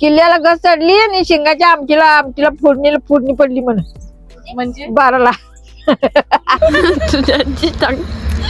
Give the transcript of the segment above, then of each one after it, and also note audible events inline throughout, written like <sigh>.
किल्ल्याला गस चढली आणि शेंगाच्या आमटीला आमटीला फोडणीला फोडणी पडली म्हण. म्हणजे? बाराला. तुझ्याची चांग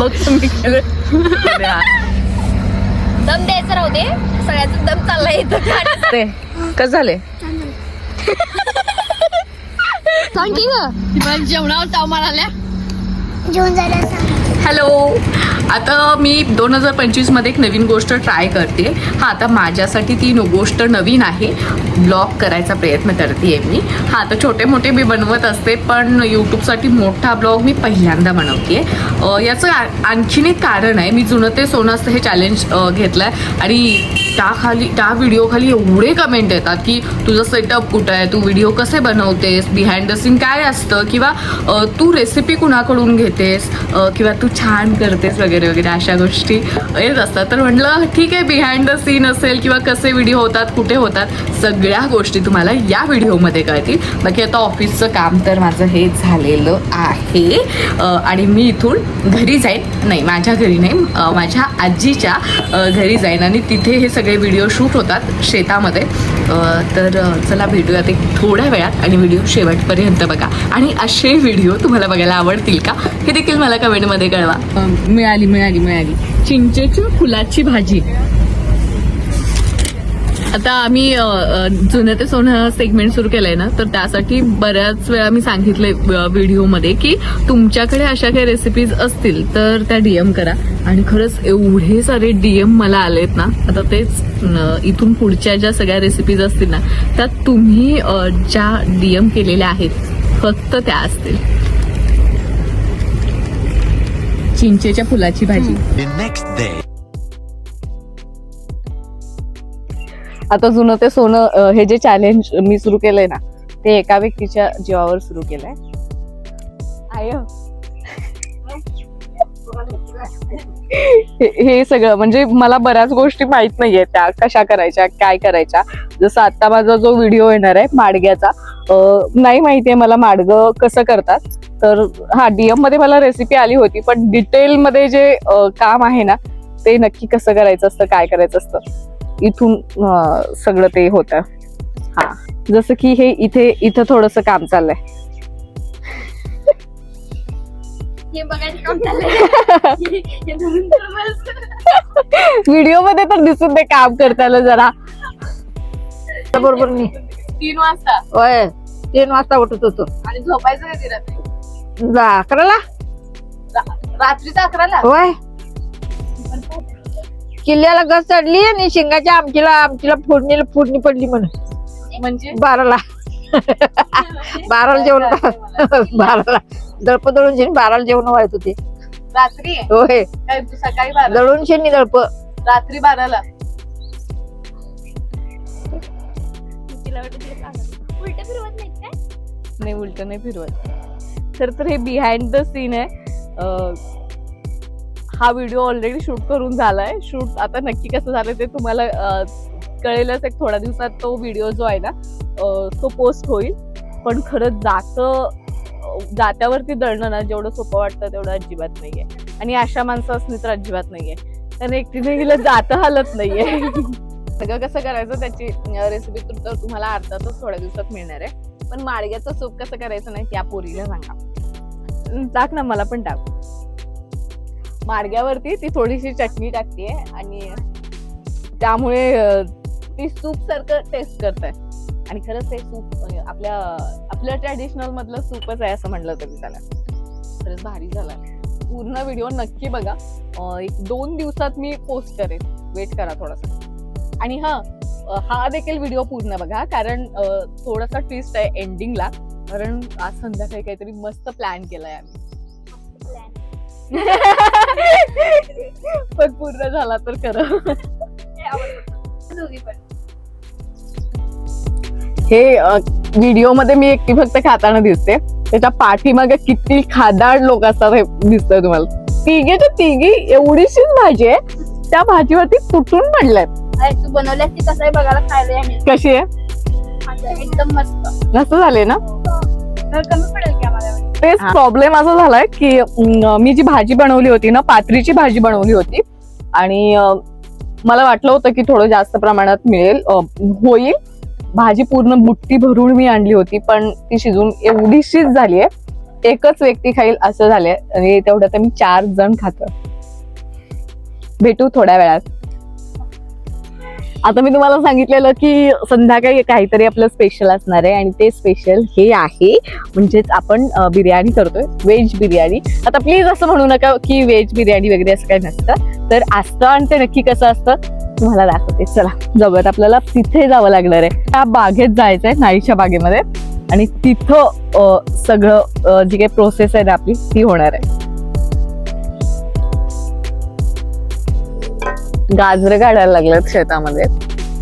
बघ तुम्ही दम द्यायचं राहू दे. सगळ्याचा दम चाललाय इथं. काढ. ते कसं झाले सांग की ग. जेवणावर ताव माराल्या जेवण झालं सांग. हॅलो आता मी दोन हजार पंचवीसमध्ये एक नवीन गोष्ट ट्राय करते. हां आता माझ्यासाठी ती गोष्ट नवीन आहे. ब्लॉग करायचा प्रयत्न करते आहे मी. हां आता छोटे मोठे मी बनवत असते पण यूट्यूबसाठी मोठा ब्लॉग मी पहिल्यांदा बनवते. आहे याचं आ- आणखीन एक कारण आहे मी जुनं ते सोनं असतं हे चॅलेंज घेतलं आहे आणि त्याखाली त्या व्हिडिओखाली एवढे कमेंट येतात की तुझं सेटअप कुठं आहे? तू व्हिडिओ कसे बनवतेस? बिहाइंड द सीन काय असतं? किंवा तू रेसिपी कुणाकडून घेतेस? किंवा तू छान करतेस वगैरे वगैरे अशा गोष्टी येत असतात. तर म्हटलं ठीक आहे बिहाइंड द सीन असेल किंवा कसे व्हिडिओ होतात कुठे होतात सगळ्या गोष्टी तुम्हाला या व्हिडिओमध्ये कळतील. बाकी आता ऑफिसचं काम तर माझं हे झालेलं आहे. आणि मी इथून घरी जाईन. नाही माझ्या घरी नाही माझ्या आजीच्या घरी जाईन. आणि तिथे हे सगळे व्हिडिओ शूट होतात शेतामध्ये. तर चला भेटूयात एक थोड्या वेळात आणि व्हिडिओ शेवटपर्यंत बघा. आणि असे व्हिडिओ तुम्हाला बघायला आवडतील का? हे देखील मला कमेंटमध्ये कळवा. मिळाली मिळाली मिळाली. चिंचेच्या फुलाची भाजी. आता आम्ही जुन्या जुनं ते सोनं सेगमेंट सुरू केलंय ना तर त्यासाठी बऱ्याच वेळा मी सांगितलंय व्हिडिओमध्ये की तुमच्याकडे अशा काही रेसिपीज असतील तर त्या डीएम करा. आणि खरंच एवढे सारे डीएम मला आलेत ना आता तेच इथून पुढच्या ज्या सगळ्या रेसिपीज असतील ना त्यात तुम्ही ज्या डीएम केलेल्या आहेत फक्त त्या असतील. चिंचेच्या फुलाची भाजी. नेक्स्ट डे आता जुनं ते सोनं हे जे चॅलेंज मी सुरू केलंय ना ते एका व्यक्तीच्या जीवावर सुरू केलंय. आय. हे सगळं म्हणजे मला बऱ्याच गोष्टी माहीत नाहीये त्या कशा करायच्या काय करायच्या. जसं आता माझा जो व्हिडिओ येणार आहे माडग्याचा नाही माहितीये मला माडगं कसं करतात. तर हा डीएममध्ये मला रेसिपी आली होती पण डिटेल मध्ये जे काम आहे ना ते नक्की कसं करायचं असतं काय करायचं असतं इथून सगळं ते होतं. हा. जसं की हे इथे इथं थोडस काम चाललंय. हे हे. व्हिडिओमध्ये तर दिसून ते काम करताना जरा. बरोबर मी. तीन वाजता. होय. तीन वाजता उठत होतो. आणि झोपायचं रात्री. जा अकराला? रात्रीचा अकराला? होय. किल्ल्याला गस चढली आणि शेंगाच्या आमटीला आमटीला फोडणीला फोडणी पडली म्हण. म्हणजे? बाराला. बाराला जेवण बाराला <laughs> दळप दळून शेणी बाराला जेवण व्हायत होते. रात्री? होय. काय सकाळी दळून शेणी दळप. रात्री बाराला. उलटं फिरवत नाही उलट नाही फिरवत. तर तर हे बिहाइंड द सीन आहे. अं, हा व्हिडिओ ऑलरेडी शूट करून झालाय. शूट आता नक्की कसं झालं ते तुम्हाला कळेलच एक थोड्या दिवसात तो व्हिडिओ जो आहे ना तो पोस्ट होईल. पण खरंच जातं जात्यावरती दळणं ना जेवढं सोपं वाटतं तेवढं अजिबात नाहीये. आणि अशा माणसं असली तर अजिबात नाहीये. त्याने एकटीने गेलं जातं हलत नाहीये. सगळं कसं करायचं त्याची रेसिपी तर तुम्हाला अर्थातच थोड्या दिवसात मिळणार आहे. पण माडग्याचं सूप कसं करायचं नाही त्या पोरीला सांगा. टाक ना मला पण टाक. माडग्यावरती ती थोडीशी चटणी टाकते आणि त्यामुळे ती सूप सारखं टेस्ट करत आहे आणि खरंच ते सूप आपल्या आपल्या ट्रॅडिशनल मधलं सूपच आहे असं म्हणलं तरी त्याला खरंच भारी झाला पूर्ण व्हिडिओ नक्की बघा. एक दोन दिवसात मी पोस्ट करेन. वेट करा थोडासा. आणि हा हा देखील व्हिडिओ पूर्ण बघा कारण थोडासा ट्विस्ट आहे एंडिंगला कारण आज संध्याकाळी काहीतरी मस्त प्लॅन केलाय आम्ही. <laughs> पण पूर्ण झाला तर खरं. हे व्हिडिओमध्ये मी एकटी फक्त खाताना दिसते. त्याच्या पाठीमागे किती खादाड लोक असतात हे दिसतंय तुम्हाला. तिघेच्या तिघी एवढीशीच भाजी आहे. त्या भाजीवरती तुटून पडल्यात. अरे तू बनवल्यास ती कसं आहे बघायला खायला कशी आहे? एकदम मस्त. मस्त झाले ना? तर कमी पडेल. तेच प्रॉब्लेम असा झालाय की मी जी भाजी बनवली होती ना पात्रीची भाजी बनवली होती. आणि मला वाटलं होतं की थोडं जास्त प्रमाणात मिळेल. होईल. भाजी पूर्ण बुट्टी भरून मी आणली होती पण ती शिजून एवढीशीच झाली आहे एकच व्यक्ती खाईल असं झालंय. आणि तेवढ्यात आम्ही चार जण खातो भेटू थोड्या वेळात. आता मी तुम्हाला सांगितलेलं की संध्याकाळी काहीतरी आपलं स्पेशल असणार आहे आणि ते स्पेशल हे आहे. म्हणजेच आपण बिर्याणी करतोय व्हेज बिर्याणी. आता प्लीज असं म्हणू नका की व्हेज बिर्याणी वगैरे असं काही नसतं. तर असतं आणि ते नक्की कसं असतं तुम्हाला दाखवते. चला जाऊयात आपल्याला तिथे जावं लागणार आहे त्या बागेत जायचं आहे नाईच्या बागेमध्ये. आणि तिथं सगळं जी काही प्रोसेस आहे ना आपली ती होणार आहे. गाजरं काढायला लागलेत शेतामध्ये.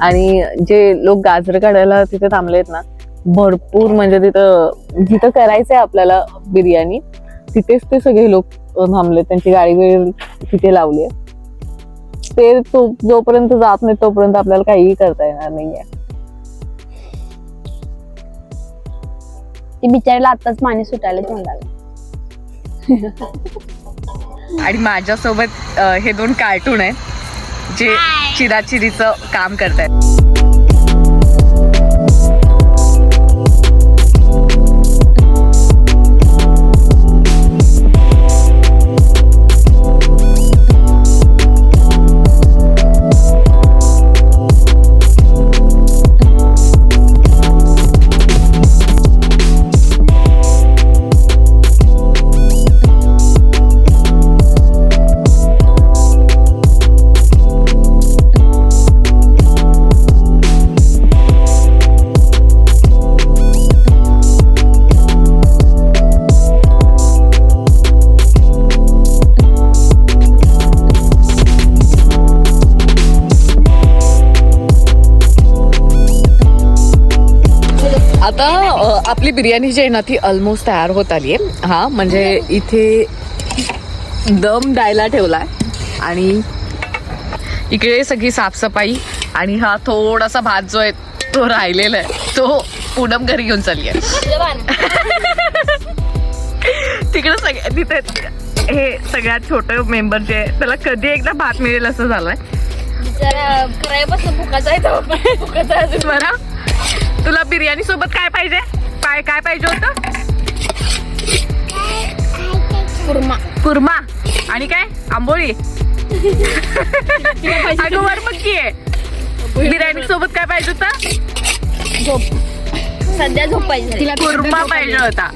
आणि जे लोक गाजरं काढायला तिथे थांबलेत ना भरपूर म्हणजे तिथं जिथं करायचंय आपल्याला बिर्याणी तिथेच ते सगळे लोक थांबले त्यांची गाडी वगैरे तिथे लावली आहे. ते तो जोपर्यंत जात नाही तोपर्यंत आपल्याला काहीही करता येणार नाहीये. ती बिचारीला आताच पाणी सुटायला तोंडाला आणि माझ्यासोबत हे दोन कार्टून आहेत. जे चिराचिरीचं काम करतायत. आपली बिर्याणी जी आहे ना ती ऑलमोस्ट तयार होत आली आहे हा म्हणजे इथे दम द्यायला ठेवलाय. आणि इकडे सगळी साफसफाई आणि हा थोडासा भात जो आहे तो राहिलेला आहे. तो पूनम घरी घेऊन चालली आहे <laughs> तिकडे सगळ्या तिथे हे सगळ्यात छोटे मेंबर जे आहे त्याला कधी एकदा भात मिळेल असं झालंय. जरा करायपासून फुकाचा आहे तो आहे अजून. बरं तुला बिर्याणी सोबत काय पाहिजे? काय काय पाहिजे होतं? कुर्मा. कुर्मा. आणि काय? आंबोळी. अगं वर मग की बिर्याणी सोबत काय पाहिजे होतं? झोप. सध्या झोपायची तिला कुर्मा पाहिजे होता.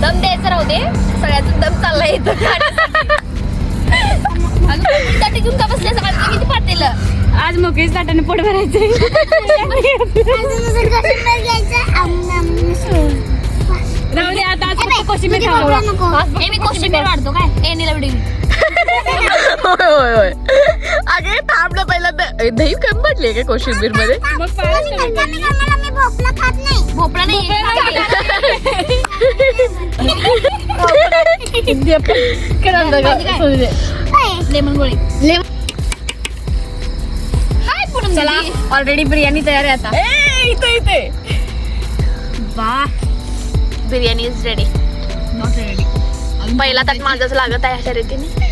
दम द्यायचा राहू दे. सगळ्याचा दम चालला येतो <laughs> अगं घेऊन का बसल्या किती पातेलं आज मोकळीच ताटाने पोट भरायचं राहू दे आता आज कोशिंबीर हे मी कोशिंबीर वाढतो काय? एनीला व्हिडिओ होय होय होय. अगे थांब ना पहिला द- दही कमी पडली का कोशिंबीरमध्ये भोपळा नाही. लेमन गोळी. लेमन चला ऑलरेडी बिर्याणी तयार आहे आता. ए, इथे इथे. वा. Biryani is ready not ready पहिला ताट माझाच लागत आहे अशा रीतीने.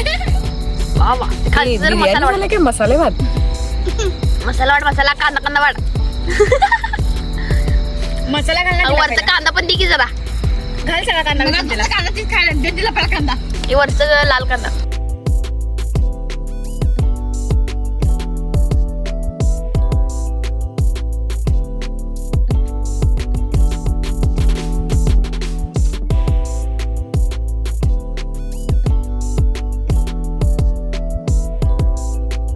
<laughs> वा वा. खाली जर मसाला वाट की मसाले भात? <laughs> मसाला वाट मसाला कांदा कांदा वाट <laughs> मसाला घाल वरचा कांदा पण दे की जरा. घाल सगळा कांदा कांदा. हे वरचं लाल कांदा.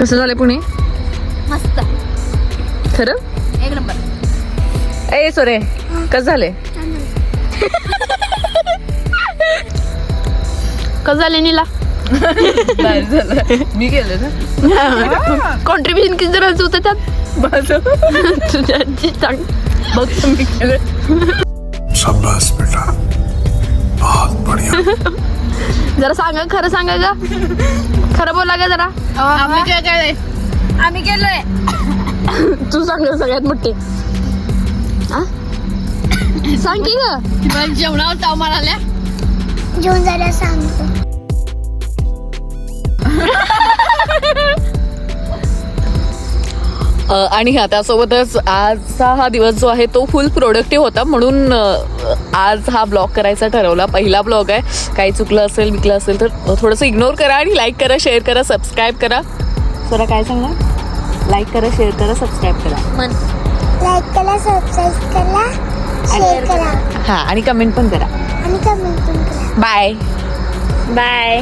कसं झालं पुणे? मस्त. खरं? एक नंबर. ए सोरे कसं झाले कसं झाले नीला? मी गेले ना. कॉन्ट्रीब्युशन किती जणांचं होतं त्यात? तुझ्या सांग बघ मी केलं शाबाश बेटा. बहुत बढ़िया. जरा सांगा खरं सांगा ग. खरं बोला ग जरा. आम्ही काय काय आम्ही गेलोय. तू सांग सगळ्यात मोठी. आ? सांग की ग. जेवणावर ताव माराल्या जेवण झालं सांगतो. <laughs> आणि ह्या त्यासोबतच आजचा हा दिवस जो आहे तो फुल प्रोडक्टिव्ह होता. म्हणून आज हा ब्लॉग करायचा ठरवला. पहिला ब्लॉग आहे. काही चुकलं असेल विकलं असेल तर थोडंसं इग्नोर करा आणि लाईक करा शेअर करा सबस्क्राईब करा. स्वरा काय सांगणार? लाईक करा शेअर करा सबस्क्राईब करा. लाईक करा सबस्क्राईब करा शेअर करा. हां आणि कमेंट पण करा. आणि कमेंट पण करा. Bye bye